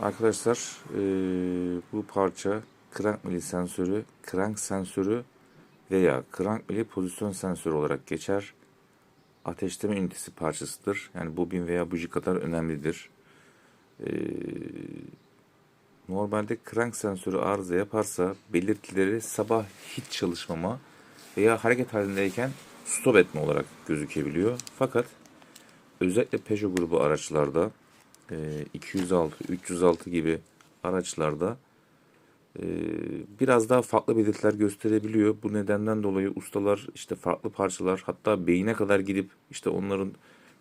Arkadaşlar eee, bu parça crank mili sensörü, crank sensörü veya crank mili pozisyon sensörü olarak geçer. Ateşleme ünitesi parçasıdır. Yani bobin veya buji kadar önemlidir. Eee, normalde crank sensörü arıza yaparsa belirtileri sabah hiç çalışmama veya hareket halindeyken stop etme olarak gözükebiliyor. Fakat özellikle Peugeot grubu araçlarda e, 206, 306 gibi araçlarda e, biraz daha farklı belirtiler gösterebiliyor. Bu nedenden dolayı ustalar işte farklı parçalar hatta beyine kadar gidip işte onların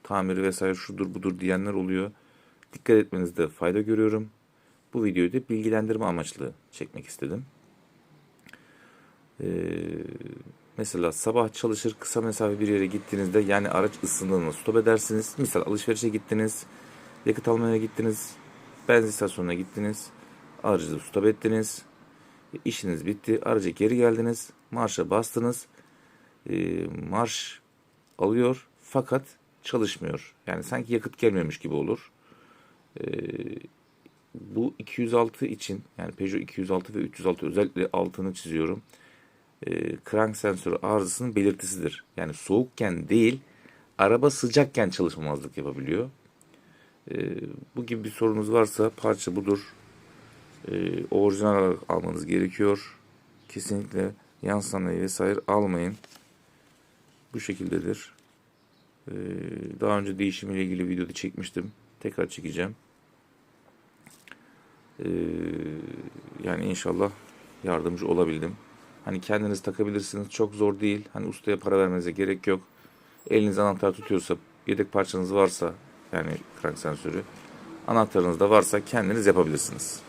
tamiri vesaire şudur budur diyenler oluyor. Dikkat etmenizde fayda görüyorum. Bu videoyu da bilgilendirme amaçlı çekmek istedim. Ee, mesela sabah çalışır kısa mesafe bir yere gittiğinizde yani araç ısındığında stop edersiniz. Misal alışverişe gittiniz, yakıt almaya gittiniz, benzin istasyonuna gittiniz, aracı stop ettiniz, işiniz bitti, araca geri geldiniz, marşa bastınız, Ee, marş alıyor fakat çalışmıyor. Yani sanki yakıt gelmemiş gibi olur. Ee, bu 206 için yani Peugeot 206 ve 306 özellikle altını çiziyorum. E, crank sensörü arızasının belirtisidir. Yani soğukken değil araba sıcakken çalışmamazlık yapabiliyor. E, bu gibi bir sorunuz varsa parça budur. E, orijinal almanız gerekiyor. Kesinlikle yan sanayi vesaire almayın. Bu şekildedir. E, daha önce değişimiyle ilgili videoda çekmiştim. Tekrar çekeceğim. Ee, yani inşallah yardımcı olabildim. Hani kendiniz takabilirsiniz. Çok zor değil. Hani ustaya para vermenize gerek yok. Eliniz anahtar tutuyorsa, yedek parçanız varsa yani crank sensörü anahtarınız da varsa kendiniz yapabilirsiniz.